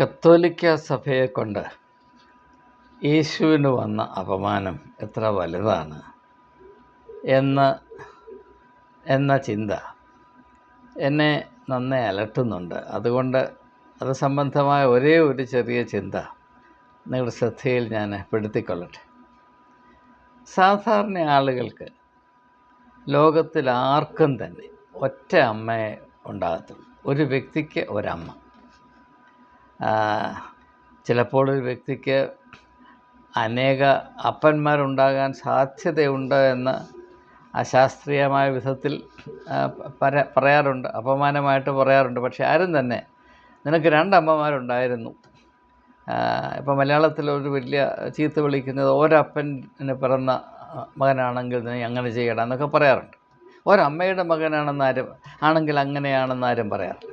കത്തോലിക്ക സഭയെ കൊണ്ട് യേശുവിന് വന്ന അപമാനം എത്ര വലുതാണ് എന്ന് എന്ന ചിന്ത എന്നെ നന്നേ അലട്ടുന്നുണ്ട്. അതുകൊണ്ട് അത് സംബന്ധമായ ഒരേ ഒരു ചെറിയ ചിന്ത നിങ്ങളുടെ ശ്രദ്ധയിൽ ഞാൻ പെടുത്തിക്കൊള്ളട്ടെ. സാധാരണ ആളുകൾക്ക് ലോകത്തിൽ ആർക്കും തന്നെ ഒറ്റ അമ്മയെ ഉണ്ടാകത്തുള്ളൂ. ഒരു വ്യക്തിക്ക് ഒരമ്മ. ചിലപ്പോൾ ഒരു വ്യക്തിക്ക് അനേക അപ്പന്മാരുണ്ടാകാൻ സാധ്യതയുണ്ട് എന്ന് അശാസ്ത്രീയമായ വിധത്തിൽ പര പറയാറുണ്ട് അപമാനമായിട്ട് പറയാറുണ്ട്. പക്ഷേ ആരും തന്നെ നിനക്ക് രണ്ടമ്മമാരുണ്ടായിരുന്നു. ഇപ്പോൾ മലയാളത്തിൽ ഒരു വലിയ ചീത്ത വിളിക്കുന്നത് ഒരപ്പന് പിറന്ന മകനാണെങ്കിൽ നീ അങ്ങനെ ചെയ്യണം എന്നൊക്കെ പറയാറുണ്ട്. ഒരമ്മയുടെ മകനാണെന്ന് ആരും ആണെങ്കിൽ അങ്ങനെയാണെന്ന് ആരും പറയാറില്ല.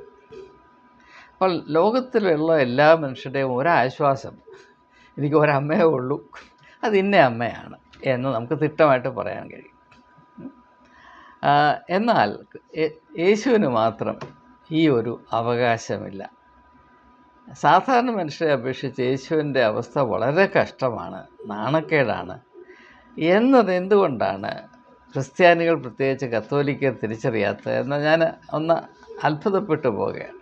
അപ്പോൾ ലോകത്തിലുള്ള എല്ലാ മനുഷ്യരുടെയും ഒരാശ്വാസം എനിക്ക് ഒരമ്മയേ ഉള്ളൂ അത് ഇന്ന അമ്മയാണ് എന്ന് നമുക്ക് തിട്ടമായിട്ട് പറയാൻ കഴിയും. എന്നാൽ യേശുവിന് മാത്രം ഈ ഒരു അവകാശമില്ല. സാധാരണ മനുഷ്യരെ അപേക്ഷിച്ച് യേശുവിന്റെ അവസ്ഥ വളരെ കഷ്ടമാണ് നാണക്കേടാണ്. എന്നത് എന്തുകൊണ്ടാണ് ക്രിസ്ത്യാനികൾ പ്രത്യേകിച്ച് കത്തോലിക്കർ തിരിച്ചറിയാത്തത്? എന്ന് ഞാൻ ഒന്ന് അത്ഭുതപ്പെട്ടു പോവുകയാണ്.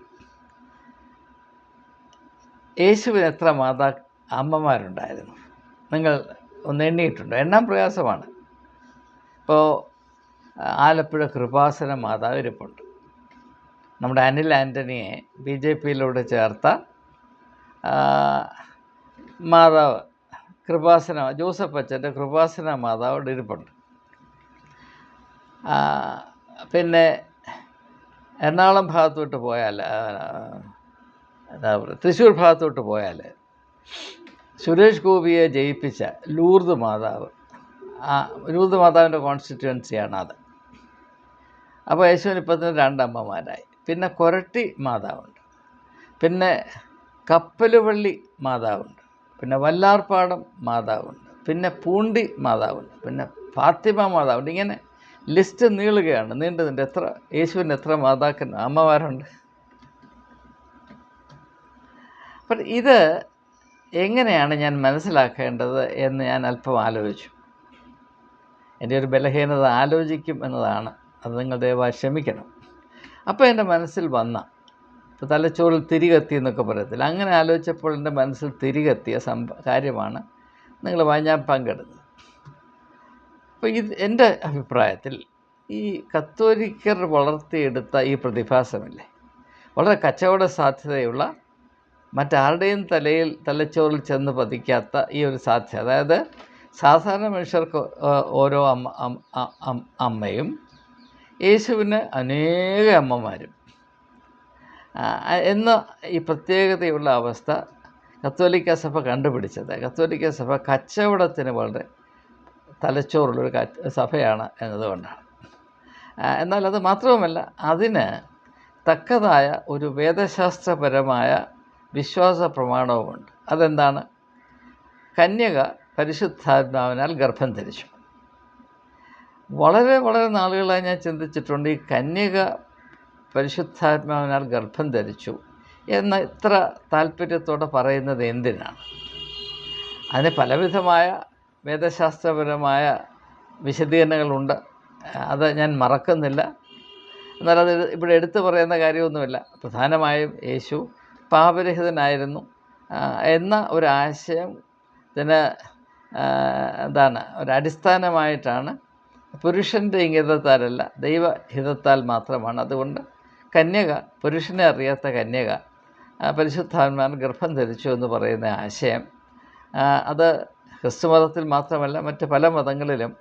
യേശുവിന് എത്ര മാതാ അമ്മമാരുണ്ടായിരുന്നു? നിങ്ങൾ ഒന്ന് എണ്ണിയിട്ടുണ്ടോ. എണ്ണാൻ പ്രയാസമാണ്. ഇപ്പോൾ ആലപ്പുഴ കൃപാസന മാതാവ് ഇരിപ്പുണ്ട് നമ്മുടെ അനിൽ ആന്റണിയെ ബി ജെ പിയിലൂടെ ചേർത്ത മാതാവ് കൃപാസന ജോസഫ് അച്ഛന്റെ കൃപാസന മാതാവ് ഇരിപ്പുണ്ട്. പിന്നെ എറണാകുളം ഭാഗത്തോട്ട് പോയാൽ എന്താ പറയുക തൃശ്ശൂർ ഭാഗത്തോട്ട് പോയാൽ സുരേഷ് ഗോപിയെ ജയിപ്പിച്ച ലൂർദ് മാതാവ് ആ ലൂർദ് മാതാവിന്റെ കോൺസ്റ്റിറ്റ്യുവൻസിയാണ് അത്. അപ്പോൾ യേശുവിന് ഇപ്പത്തിന് രണ്ടമ്മമാരായി. പിന്നെ കൊരട്ടി മാതാവുണ്ട്. പിന്നെ കപ്പലുവള്ളി മാതാവുണ്ട്. പിന്നെ വല്ലാർപ്പാടം മാതാവുണ്ട്. പിന്നെ പൂണ്ടി മാതാവുണ്ട്. പിന്നെ ഫാത്തിമ മാതാവുണ്ട്. ഇങ്ങനെ ലിസ്റ്റ് നീളുകയാണ്. നീണ്ടതിന്റെ നീണ്ട് എത്ര യേശുവിന്റെ എത്ര മാതാക്കന്മാർ അമ്മമാരുണ്ട്. അപ്പം ഇത് എങ്ങനെയാണ് ഞാൻ മനസ്സിലാക്കേണ്ടത് എന്ന് ഞാൻ അല്പം ആലോചിച്ചു. എന്റെ ഒരു ബലഹീനത ആലോചിക്കും എന്നതാണ്. അത് നിങ്ങൾ ദയവായി ക്ഷമിക്കണം. അപ്പോൾ എന്റെ മനസ്സിൽ വന്ന ഇപ്പോൾ തലച്ചോറിൽ തിരികെത്തി എന്നൊക്കെ പറയത്തില്ല? അങ്ങനെ ആലോചിച്ചപ്പോൾ എന്റെ മനസ്സിൽ തിരികെത്തിയ സംഭ കാര്യമാണ് നിങ്ങളുമായി ഞാൻ പങ്കെടുത്തത് അപ്പോൾ ഇത് എന്റെ അഭിപ്രായത്തിൽ ഈ കത്തോലിക്കർ വളർത്തിയെടുത്ത ഈ പ്രതിഭാസമില്ലേ? വളരെ കച്ചവട സാധ്യതയുള്ള മറ്റാരുടെയും തലയിൽ തലച്ചോറിൽ ചെന്ന് പതിക്കാത്ത ഈ ഒരു സാധ്യത. അതായത് സാധാരണ മനുഷ്യർക്ക് ഓരോ അമ്മ അമ്മയും യേശുവിന് അനേക അമ്മമാരും. എന്ന ഈ പ്രത്യേകതയുള്ള അവസ്ഥ കത്തോലിക്ക സഭ കണ്ടുപിടിച്ചത്. കത്തോലിക്ക സഭ കച്ചവടത്തിന് വളരെ തലച്ചോറുള്ളൊരു സഭയാണ് എന്നതുകൊണ്ടാണ്. എന്നാൽ അത് മാത്രവുമല്ല അതിന് തക്കതായ ഒരു വേദശാസ്ത്രപരമായ വിശ്വാസ പ്രമാണവുമുണ്ട് അതെന്താണ്? കന്യക പരിശുദ്ധാത്മാവിനാൽ ഗർഭം ധരിച്ചു. വളരെ വളരെ നാളുകളായി ഞാൻ ചിന്തിച്ചിട്ടുണ്ട് ഈ കന്യക പരിശുദ്ധാത്മാവിനാൽ ഗർഭം ധരിച്ചു എന്ന ഇത്ര താല്പര്യത്തോടെ പറയുന്നത് എന്തിനാണ്? അതിന് പലവിധമായ വേദശാസ്ത്രപരമായ വിശദീകരണങ്ങളുണ്ട്. അത് ഞാൻ മറക്കുന്നില്ല. എന്നാൽ അത് ഇവിടെ എടുത്തു പറയുന്ന കാര്യമൊന്നുമില്ല. പ്രധാനമായും യേശു പാപരഹിതനായിരുന്നു. എന്ന ഒരാശയം ഇതിന് എന്താണ് ഒരടിസ്ഥാനമായിട്ടാണ്. പുരുഷന്റെ ഇംഗിതത്താലല്ല ദൈവഹിതത്താൽ മാത്രമാണ്. അതുകൊണ്ട് കന്യക പുരുഷനെ അറിയാത്ത കന്യക പരിശുദ്ധാത്മാൻ ഗർഭം ധരിച്ചു എന്ന് പറയുന്ന ആശയം. അത് ക്രിസ്തുമതത്തിൽ മാത്രമല്ല മറ്റ് പല മതങ്ങളിലും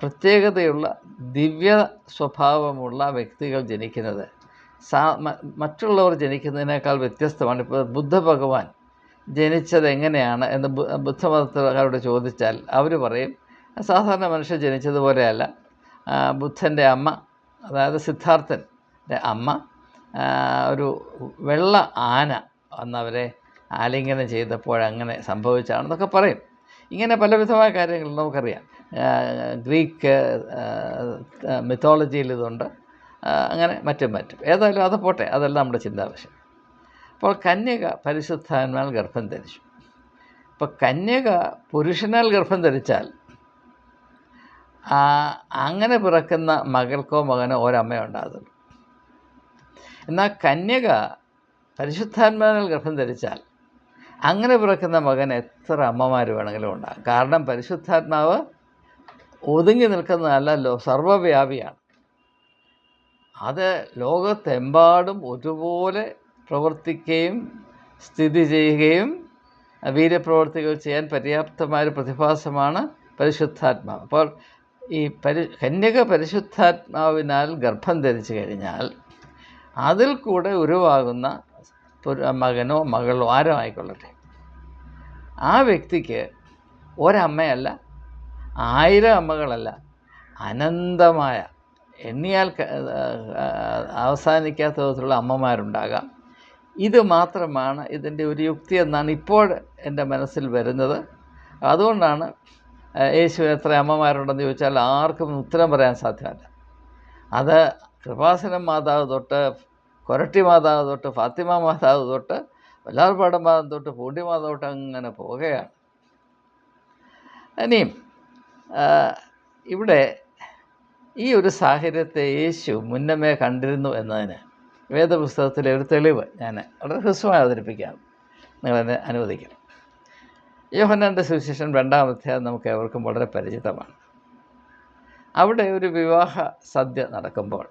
പ്രത്യേകതയുള്ള ദിവ്യ സ്വഭാവമുള്ള വ്യക്തികൾ ജനിക്കുന്നത്. സാ മറ്റുള്ളവർ ജനിക്കുന്നതിനേക്കാൾ വ്യത്യസ്തമാണ്. ഇപ്പോൾ ബുദ്ധ ഭഗവാൻ ജനിച്ചത് എങ്ങനെയാണ് എന്ന് ബുദ്ധമതക്കാരോട് ചോദിച്ചാൽ അവർ പറയും സാധാരണ മനുഷ്യർ ജനിച്ചതുപോലെയല്ല. ബുദ്ധന്റെ അമ്മ അതായത് സിദ്ധാർത്ഥന്റെ അമ്മ ഒരു വെള്ള ആന വന്നവരെ ആലിംഗനം ചെയ്തപ്പോൾ അങ്ങനെ സംഭവിച്ചാണെന്നൊക്കെ പറയും. ഇങ്ങനെ പലവിധമായ കാര്യങ്ങൾ നമുക്കറിയാം. ഗ്രീക്ക് മിത്തോളജിയിൽ ഇതുണ്ട്. അങ്ങനെ മറ്റും മറ്റും. ഏതായാലും അത് പോട്ടെ അതല്ല നമ്മുടെ ചിന്താവശ്യം അപ്പോൾ കന്യക പരിശുദ്ധാന്മാർ ഗർഭം ധരിച്ചു. അപ്പോൾ കന്യക പുരുഷനാൽ ഗർഭം ധരിച്ചാൽ അങ്ങനെ പിറക്കുന്ന മകൾക്കോ മകനോ ഒരമ്മ ഉണ്ടാകുള്ളൂ എന്നാൽ കന്യക പരിശുദ്ധാത്മാവിനാൽ ഗർഭം ധരിച്ചാൽ അങ്ങനെ പിറക്കുന്ന മകൻ എത്ര അമ്മമാർ വേണമെങ്കിലും ഉണ്ടാകും. കാരണം പരിശുദ്ധാത്മാവ് ഒതുങ്ങി നിൽക്കുന്നതല്ലല്ലോ സർവവ്യാപിയാണ് അത് ലോകത്തെമ്പാടും ഒരുപോലെ പ്രവർത്തിക്കുകയും സ്ഥിതി ചെയ്യുകയും വീര്യപ്രവർത്തികൾ ചെയ്യാൻ പര്യാപ്തമായൊരു പ്രതിഭാസമാണ് പരിശുദ്ധാത്മാവ്. അപ്പോൾ ഈ പരി കന്യക പരിശുദ്ധാത്മാവിനാൽ ഗർഭം ധരിച്ചു കഴിഞ്ഞാൽ അതിൽ കൂടെ ഉരുവാകുന്ന മകനോ മകളോ ആരോ ആയിക്കൊള്ളട്ടെ ആ വ്യക്തിക്ക് ഒരമ്മയല്ല ആയിരം അമ്മകളല്ല അനന്തമായ എണ്ണിയാൽ അവസാനിക്കാത്ത വിധത്തിലുള്ള അമ്മമാരുണ്ടാകാം. ഇത് മാത്രമാണ് ഇതിന്റെ ഒരു യുക്തി എന്നാണ് ഇപ്പോൾ എന്റെ മനസ്സിൽ വരുന്നത്. അതുകൊണ്ടാണ് യേശു യേശുവിന് എത്ര അമ്മമാരുണ്ടെന്ന് ചോദിച്ചാൽ ആർക്കും ഉത്തരം പറയാൻ സാധ്യമല്ല. അത് കൃപാസനം മാതാവ് തൊട്ട് കൊരട്ടി മാതാവ് തൊട്ട് ഫാത്തിമ മാതാവ് തൊട്ട് വല്ലാർപാടം മാതാവ് തൊട്ട് പൂണ്ടി മാതാവ് തൊട്ട് അങ്ങനെ പോവുകയാണ്. ഇനിയും ഇവിടെ ഈ ഒരു സാഹചര്യത്തെ യേശു മുന്നമേ കണ്ടിരുന്നു എന്നതിന് വേദപുസ്തകത്തിലെ ഒരു തെളിവ് ഞാൻ വളരെ ഹ്രസ്വമായി അവതരിപ്പിക്കാം. നിങ്ങളെന്നെ അനുവദിക്കണം. യോഹന്നാന്റെ സുവിശേഷൻ രണ്ടാം അധ്യായം നമുക്ക് ഏവർക്കും വളരെ പരിചിതമാണ്. അവിടെ ഒരു വിവാഹ സദ്യ നടക്കുമ്പോൾ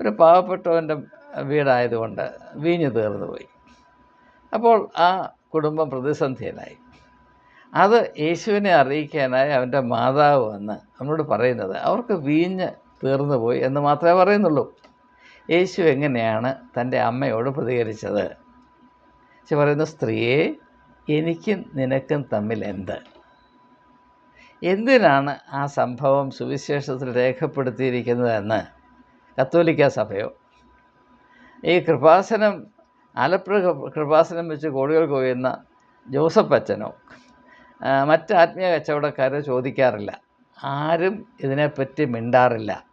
ഒരു പാവപ്പെട്ടവന്റെ വീടായതുകൊണ്ട് വീഞ്ഞു തീർന്നുപോയി. അപ്പോൾ ആ കുടുംബം പ്രതിസന്ധിയിലായി. അത് യേശുവിനെ അറിയിക്കാനായി അവന്റെ മാതാവ് വന്ന് നമ്മളോട് പറയുന്നത് അവർക്ക് വീഞ്ഞ് തീർന്നു പോയി എന്ന് മാത്രമേ പറയുന്നുള്ളൂ. യേശു എങ്ങനെയാണ് തന്റെ അമ്മയോട് പ്രതികരിച്ചത്? പക്ഷെ പറയുന്ന സ്ത്രീയെ എനിക്കും നിനക്കും തമ്മിൽ എന്ത്? എന്തിനാണ് ആ സംഭവം സുവിശേഷത്തിൽ രേഖപ്പെടുത്തിയിരിക്കുന്നതെന്ന് കത്തോലിക്ക സഭയോ? ഈ കൃപാസനം ആലപ്പുഴ കൃപാസനം വെച്ച് കോടികൾ കൊയ്യുന്ന ജോസഫ് അച്ഛനോ? മറ്റ് ആത്മീയ കച്ചവടക്കാർ ചോദിക്കാറില്ല. ആരും ഇതിനെപ്പറ്റി മിണ്ടാറില്ല.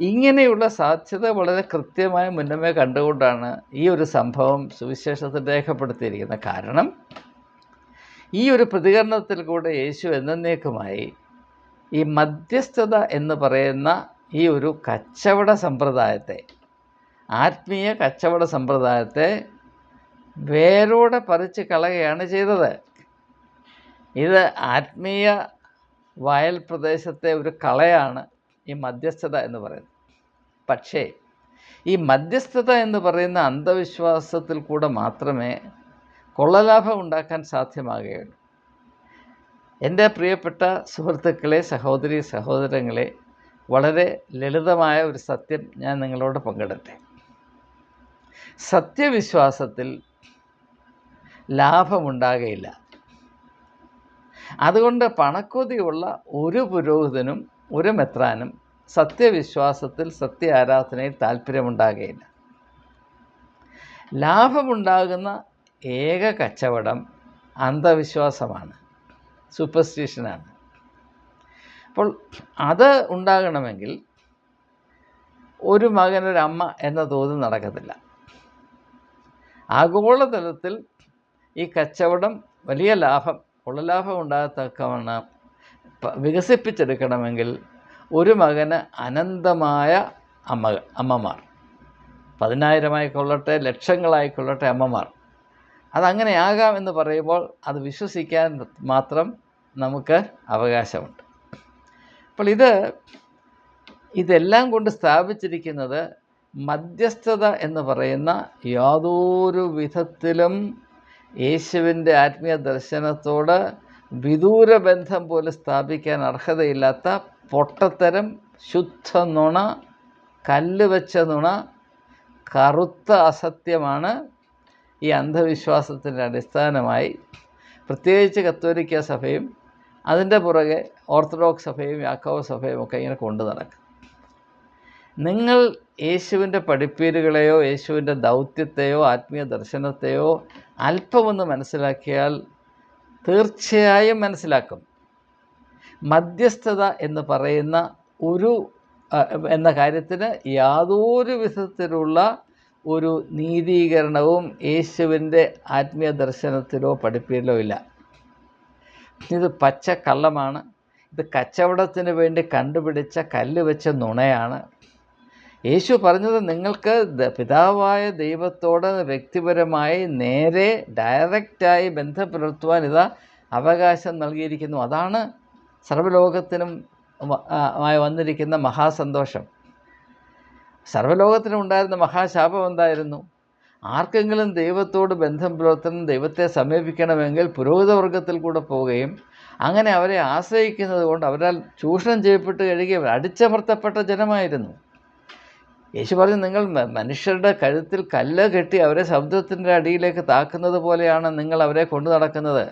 ഇങ്ങനെയുള്ള സാധ്യത വളരെ കൃത്യമായി മുന്നമേ കണ്ടുകൊണ്ടാണ് ഈ ഒരു സംഭവം സുവിശേഷത്തിൽ രേഖപ്പെടുത്തിയിരിക്കുന്നത് കാരണം. ഈ ഒരു പ്രതികരണത്തിൽ കൂടെ യേശു എന്നേക്കുമായി ഈ മധ്യസ്ഥത എന്ന് പറയുന്ന ഈ ഒരു കച്ചവട സമ്പ്രദായത്തെ ആത്മീയ കച്ചവട സമ്പ്രദായത്തെ വേരോടെ പറിച്ച് കളയുകയാണ് ചെയ്തത്. ഇത് ആത്മീയ വയൽ പ്രദേശത്തെ ഒരു കളയാണ് ഈ മധ്യസ്ഥത എന്ന് പറയുന്നത്. പക്ഷേ ഈ മധ്യസ്ഥത എന്ന് പറയുന്ന അന്ധവിശ്വാസത്തിൽ കൂടെ മാത്രമേ കൊള്ളലാഭം ഉണ്ടാക്കാൻ സാധ്യമാകുകയുള്ളൂ. എന്റെ പ്രിയപ്പെട്ട സുഹൃത്തുക്കളെ സഹോദരി സഹോദരങ്ങളെ വളരെ ലളിതമായ ഒരു സത്യം ഞാൻ നിങ്ങളോട് പങ്കിടട്ടെ. സത്യവിശ്വാസത്തിൽ ലാഭമുണ്ടാകുകയില്ല അതുകൊണ്ട് പണക്കൊതിയുള്ള ഒരു പുരോഹിതനും ഒരു മെത്രാനും സത്യവിശ്വാസത്തിൽ സത്യ ആരാധനയിൽ താല്പര്യമുണ്ടാകുകയില്ല ലാഭമുണ്ടാകുന്ന ഏക കച്ചവടം അന്ധവിശ്വാസമാണ് സൂപ്പർസ്റ്റിഷനാണ്. അപ്പോൾ അത് ഉണ്ടാകണമെങ്കിൽ ഒരു മകനൊരമ്മ എന്ന തോതിൽ നടക്കത്തില്ല. ആഗോളതലത്തിൽ ഈ കച്ചവടം വലിയ ലാഭം ഉള്ള ലാഭം ഉണ്ടാകത്തക്കവണ്ണം വികസിപ്പിച്ചെടുക്കണമെങ്കിൽ ഒരു മകന് അനന്തമായ അമ്മ അമ്മമാർ. പതിനായിരമായിക്കൊള്ളട്ടെ ലക്ഷങ്ങളായിക്കൊള്ളട്ടെ അമ്മമാർ. അതങ്ങനെ ആകാം എന്ന് പറയുമ്പോൾ അത് വിശ്വസിക്കാൻ മാത്രം നമുക്ക് അവകാശമുണ്ട്. അപ്പോൾ ഇത് ഇതെല്ലാം കൊണ്ട് സ്ഥാപിച്ചിരിക്കുന്നത് മധ്യസ്ഥത എന്ന് പറയുന്ന യാതൊരു വിധത്തിലും യേശുവിന്റെ ആത്മീയ ദർശനത്തോട് വിദൂര ബന്ധം പോലും സ്ഥാപിക്കാൻ അർഹതയില്ലാത്ത പൊട്ടത്തരം ശുദ്ധ നുണ കല്ല് വെച്ച നുണ കറുത്ത അസത്യമാണ് ഈ അന്ധവിശ്വാസത്തിന്റെ അടിസ്ഥാനമായി. പ്രത്യേകിച്ച് കത്തോലിക്ക സഭയും അതിന്റെ പുറകെ ഓർത്തഡോക്സ് സഭയും യാക്കോവ സഭയും ഒക്കെ ഇങ്ങനെ കൊണ്ടു നടക്കും. നിങ്ങൾ യേശുവിന്റെ പഠിപ്പീരുകളെയോ യേശുവിന്റെ ദൗത്യത്തെയോ ആത്മീയ ദർശനത്തെയോ അല്പമൊന്ന് മനസ്സിലാക്കിയാൽ തീർച്ചയായും മനസ്സിലാക്കും. മധ്യസ്ഥത എന്ന് പറയുന്ന ഒരു എന്ന കാര്യത്തിന് യാതൊരു വിധത്തിലുള്ള ഒരു നീതീകരണവും യേശുവിന്റെ ആത്മീയ ദർശനത്തിലോ പഠിപ്പിലോ ഇല്ല. ഇത് പച്ച കള്ളമാണ് ഇത് കച്ചവടത്തിന് വേണ്ടി കണ്ടുപിടിച്ച കല്ല് വെച്ച നുണയാണ്. യേശു പറഞ്ഞത് നിങ്ങൾക്ക് പിതാവായ ദൈവത്തോട് വ്യക്തിപരമായി നേരെ ഡയറക്റ്റായി ബന്ധം പുലർത്തുവാൻ ഇതാ അവകാശം നൽകിയിരിക്കുന്നു. അതാണ് സർവലോകത്തിനും ആയി വന്നിരിക്കുന്ന മഹാസന്തോഷം. സർവലോകത്തിനും ഉണ്ടായിരുന്ന മഹാശാപം എന്തായിരുന്നു? ആർക്കെങ്കിലും ദൈവത്തോട് ബന്ധം പുലർത്തണം ദൈവത്തെ സമീപിക്കണമെങ്കിൽ പുരോഹിതവർഗത്തിൽ കൂടെ പോവുകയും അങ്ങനെ അവരെ ആശ്രയിക്കുന്നത് കൊണ്ട് അവരാൽ ചൂഷണം ചെയ്യപ്പെട്ട് കഴിയുകയും അടിച്ചമർത്തപ്പെട്ട ജനമായിരുന്നു. യേശു പറഞ്ഞു നിങ്ങൾ മനുഷ്യരുടെ കഴുത്തിൽ കല്ല് കെട്ടി അവരെ ശബ്ദത്തിന്റെ അടിയിലേക്ക് താക്കുന്നത് പോലെയാണ് നിങ്ങൾ അവരെ കൊണ്ടു നടക്കുന്നത്.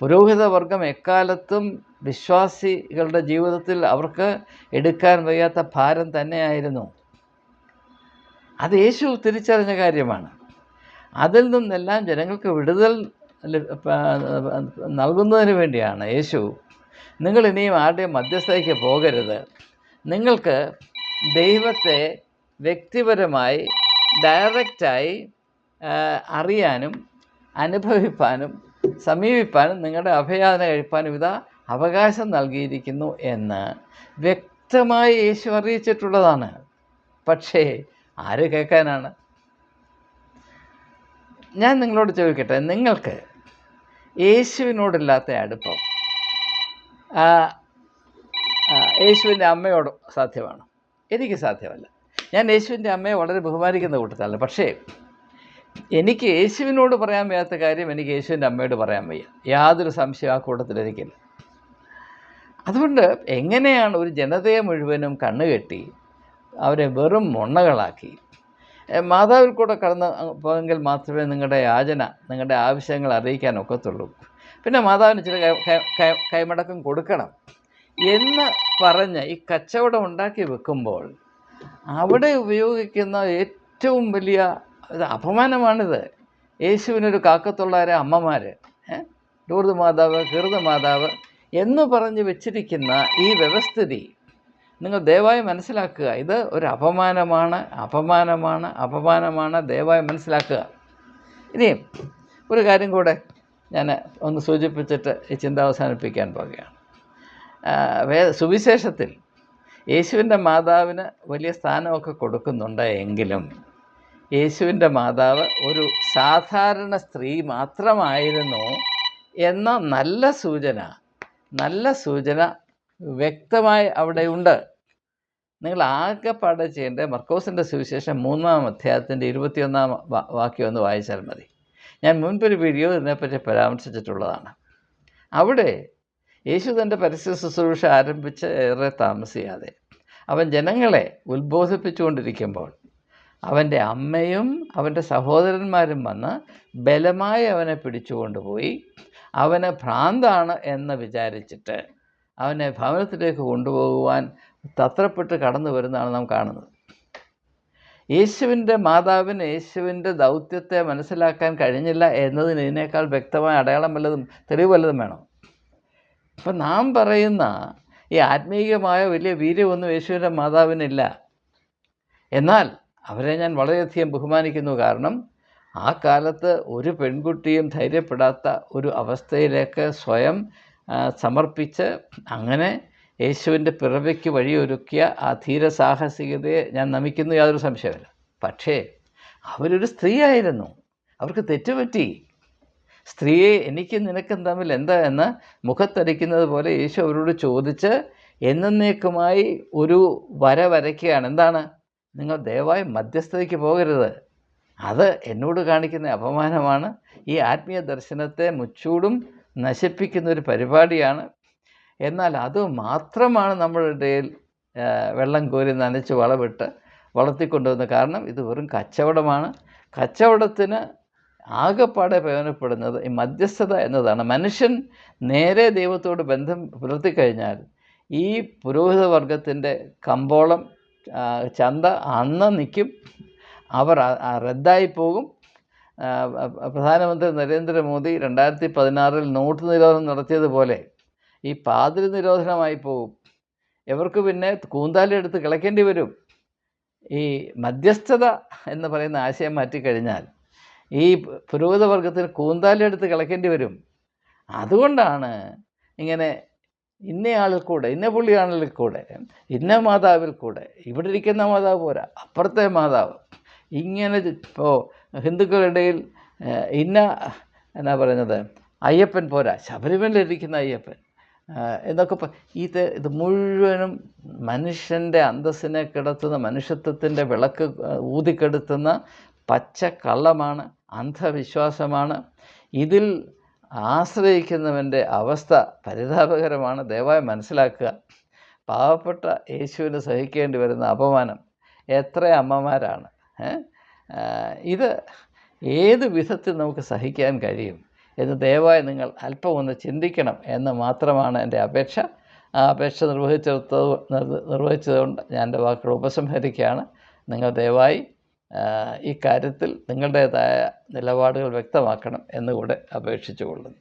പുരോഹിത വർഗം എക്കാലത്തും വിശ്വാസികളുടെ ജീവിതത്തിൽ അവർക്ക് എടുക്കാൻ വയ്യാത്ത ഭാരം തന്നെയായിരുന്നു. അത് യേശു തിരിച്ചറിഞ്ഞ കാര്യമാണ്. അതിൽ നിന്നെല്ലാം ജനങ്ങൾക്ക് വിടുതൽ നൽകുന്നതിന് വേണ്ടിയാണ് യേശു. നിങ്ങൾ ഇനിയും ആരുടെയും മധ്യസ്ഥതയ്ക്ക് പോകരുത്. നിങ്ങൾക്ക് ദൈവത്തെ വ്യക്തിപരമായി ഡയറക്റ്റായി അറിയാനും അനുഭവിപ്പാനും സമീപിപ്പാനും നിങ്ങളുടെ അഭയാദന കഴിപ്പാനും ഇതാ അവകാശം നൽകിയിരിക്കുന്നു എന്ന് വ്യക്തമായി യേശു അറിയിച്ചിട്ടുള്ളതാണ്. പക്ഷേ ആര് കേൾക്കാനാണ്? ഞാൻ നിങ്ങളോട് ചോദിക്കട്ടെ നിങ്ങൾക്ക് യേശുവിനോടില്ലാത്ത അടുപ്പം യേശുവിന്റെ അമ്മയോട് സാധ്യമാണ്? എനിക്ക് സാധ്യമല്ല. ഞാൻ യേശുവിന്റെ അമ്മയെ വളരെ ബഹുമാനിക്കുന്ന കൂട്ടത്തിലാണ് പക്ഷേ എനിക്ക് യേശുവിനോട് പറയാൻ വയ്യാത്ത കാര്യം എനിക്ക് യേശുവിന്റെ അമ്മയോട് പറയാൻ വയ്യ. യാതൊരു സംശയം ആ കൂട്ടത്തിൽ എനിക്കില്ല. അതുകൊണ്ട് എങ്ങനെയാണ് ഒരു ജനതയെ മുഴുവനും കണ്ണുകെട്ടി അവരെ വെറും മൊണ്ണകളാക്കി? മാതാവിൽ കൂടെ കടന്ന് പോയെങ്കിൽ മാത്രമേ നിങ്ങളുടെ യാചന നിങ്ങളുടെ ആവശ്യങ്ങൾ അറിയിക്കാൻ ഒക്കത്തുള്ളൂ. പിന്നെ മാതാവിന് ചില കൈമടക്കം കൊടുക്കണം. എന്ന് പറഞ്ഞ് ഈ കച്ചവടം ഉണ്ടാക്കി വെക്കുമ്പോൾ അവിടെ ഉപയോഗിക്കുന്ന ഏറ്റവും വലിയ അപമാനമാണിത്. യേശുവിനൊരു കാക്കത്തുള്ളവരെ അമ്മമാർ ലൂർദ് മാതാവ് കീർദ മാതാവ് എന്ന് പറഞ്ഞ് വെച്ചിരിക്കുന്ന ഈ വ്യവസ്ഥിതി നിങ്ങൾ ദയവായി മനസ്സിലാക്കുക. ഇത് ഒരു അപമാനമാണ് അപമാനമാണ് അപമാനമാണ്. ദയവായി മനസ്സിലാക്കുക. ഇനിയും ഒരു കാര്യം കൂടെ ഞാൻ ഒന്ന് സൂചിപ്പിച്ചിട്ട് ഈ ചിന്ത അവസാനിപ്പിക്കാൻ പോകുകയാണ് സുവിശേഷത്തിൽ യേശുവിന്റെ മാതാവിന് വലിയ സ്ഥാനമൊക്കെ കൊടുക്കുന്നുണ്ട് എങ്കിലും യേശുവിന്റെ മാതാവ് ഒരു സാധാരണ സ്ത്രീ മാത്രമായിരുന്നു എന്ന നല്ല സൂചന നല്ല സൂചന വ്യക്തമായി അവിടെയുണ്ട് നിങ്ങൾ ആകെപ്പാടെ ചെയ്യേണ്ടത് മർക്കോസിന്റെ സുവിശേഷം മൂന്നാം അധ്യായത്തിന്റെ ഇരുപത്തിയൊന്നാം വാക്യം ഒന്ന് വായിച്ചാൽ മതി. ഞാൻ മുൻപൊരു വീഡിയോ ഇതിനെപ്പറ്റി പരാമർശിച്ചിട്ടുള്ളതാണ്. അവിടെ യേശു തന്റെ പരസ്യ ശുശ്രൂഷ ആരംഭിച്ച് ഏറെ താമസിയാതെ. അവൻ ജനങ്ങളെ ഉത്ബോധിപ്പിച്ചുകൊണ്ടിരിക്കുമ്പോൾ അവന്റെ അമ്മയും അവന്റെ സഹോദരന്മാരും വന്ന് ബലമായി അവനെ പിടിച്ചുകൊണ്ടുപോയി. അവന് ഭ്രാന്താണ് എന്ന് വിചാരിച്ചിട്ട് അവനെ ഭവനത്തിലേക്ക് കൊണ്ടുപോകുവാൻ തത്രപ്പെട്ട് കടന്നു വരുന്നതാണ് നാം കാണുന്നത്. യേശുവിന്റെ മാതാവിന് യേശുവിന്റെ ദൗത്യത്തെ മനസ്സിലാക്കാൻ കഴിഞ്ഞില്ല എന്നതിന് ഇതിനേക്കാൾ വ്യക്തമായ അടയാളം വല്ലതും തെളിവ് വല്ലതും വേണം? അപ്പം നാം പറയുന്ന ഈ ആത്മീയമായ വലിയ വീര്യമൊന്നും യേശുവിന്റെ മാതാവിനില്ല. എന്നാൽ അവരെ ഞാൻ വളരെയധികം ബഹുമാനിക്കുന്നു. കാരണം ആ കാലത്ത് ഒരു പെൺകുട്ടിയും ധൈര്യപ്പെടാത്ത ഒരു അവസ്ഥയിലേക്ക് സ്വയം സമർപ്പിച്ച് അങ്ങനെ യേശുവിന്റെ പിറവയ്ക്ക് വഴിയൊരുക്കിയ ആ ധീരസാഹസികതയെ ഞാൻ നമിക്കുന്നു യാതൊരു സംശയമില്ല പക്ഷേ അവരൊരു സ്ത്രീയായിരുന്നു. അവർക്ക് തെറ്റുപറ്റി. സ്ത്രീയെ എനിക്കും നിനക്കും തമ്മിൽ എന്താ എന്ന് മുഖത്തടിക്കുന്നത് പോലെ യേശു അവരോട് ചോദിച്ച് എന്നേക്കുമായി ഒരു വര വരയ്ക്കുകയാണ്. എന്താണ്? നിങ്ങൾ ദയവായി മധ്യസ്ഥതയ്ക്ക് പോകരുത്. അത് എന്നോട് കാണിക്കുന്ന അപമാനമാണ്. ഈ ആത്മീയ ദർശനത്തെ മുച്ചൂടും നശിപ്പിക്കുന്ന ഒരു പരിപാടിയാണ്. എന്നാൽ അത് മാത്രമാണ് നമ്മുടെ ഇടയിൽ വെള്ളം കോരി നനച്ച് വളവിട്ട് വളർത്തിക്കൊണ്ടുവന്നത് കാരണം ഇത് വെറും കച്ചവടമാണ്. കച്ചവടത്തിന് ആകെപ്പാടെ പ്രയോജനപ്പെടുന്നത് ഈ മധ്യസ്ഥത എന്നതാണ്. മനുഷ്യൻ നേരെ ദൈവത്തോട് ബന്ധം പുലർത്തിക്കഴിഞ്ഞാൽ ഈ പുരോഹിത വർഗത്തിന്റെ കമ്പോളം ചന്ത അന്ന് നിൽക്കും. അവർ അ- അ- റദ്ദായി പോകും. ആ, പ- പ്രധാനമന്ത്രി നരേന്ദ്രമോദി രണ്ടായിരത്തി പതിനാറിൽ നോട്ട് നിരോധനം നടത്തിയതുപോലെ ഈ പാതിരി നിരോധനമായി പോകും. ഇവർക്ക് പിന്നെ കൂന്താലി എടുത്ത് കിളയ്ക്കേണ്ടി വരും. ഈ മധ്യസ്ഥത എന്ന് പറയുന്ന ആശയം മാറ്റിക്കഴിഞ്ഞാൽ ഈ പുരോഹിതവർഗത്തിന് കൂന്താലെടുത്ത് കിളയ്ക്കേണ്ടി വരും. അതുകൊണ്ടാണ് ഇങ്ങനെ ഇന്നയാളിൽ കൂടെ ഇന്ന പുള്ളിയാണെങ്കിൽ കൂടെ ഇന്ന മാതാവിൽ കൂടെ ഇവിടെ ഇരിക്കുന്ന മാതാവ് പോരാ അപ്പുറത്തെ മാതാവ്. ഇങ്ങനെ ഇപ്പോൾ ഹിന്ദുക്കളുടെ ഇടയിൽ ഏഹ്, ഇന്ന എന്നാ പറയുന്നത് അയ്യപ്പൻ പോരാ ശബരിമലയിലിരിക്കുന്ന അയ്യപ്പൻ. എന്നൊക്കെ ഇത് ഇത് മുഴുവനും മനുഷ്യന്റെ അന്തസ്സിനെ കിടത്തുന്ന മനുഷ്യത്വത്തിന്റെ വിളക്ക് ഊതിക്കെടുത്തുന്ന പച്ച കള്ളമാണ് അന്ധവിശ്വാസമാണ്. ഇതിൽ ആശ്രയിക്കുന്നവന്റെ അവസ്ഥ പരിതാപകരമാണ്. ദയവായി മനസ്സിലാക്കുക. പാവപ്പെട്ട യേശുവിന് സഹിക്കേണ്ടി വരുന്ന അപമാനം എത്ര അമ്മമാരാണ് ഇത് ഏത് വിധത്തിൽ നമുക്ക് സഹിക്കാൻ കഴിയും എന്ന് ദയവായി നിങ്ങൾ അല്പം ഒന്ന് ചിന്തിക്കണം എന്ന് മാത്രമാണ് എന്റെ അപേക്ഷ. ആ അപേക്ഷ നിർവഹിച്ചെടുത്തത് നിർ- നിർവഹിച്ചതുകൊണ്ട് ഞാൻ എന്റെ വാക്കുകൾ ഉപസംഹരിക്കുകയാണ്. നിങ്ങൾ ദയവായി ആ, ഈ കാര്യത്തിൽ നിങ്ങളുടേതായ നിലപാടുകൾ വ്യക്തമാക്കണം എന്നുകൂടെ അപേക്ഷിച്ചുകൊള്ളുന്നു.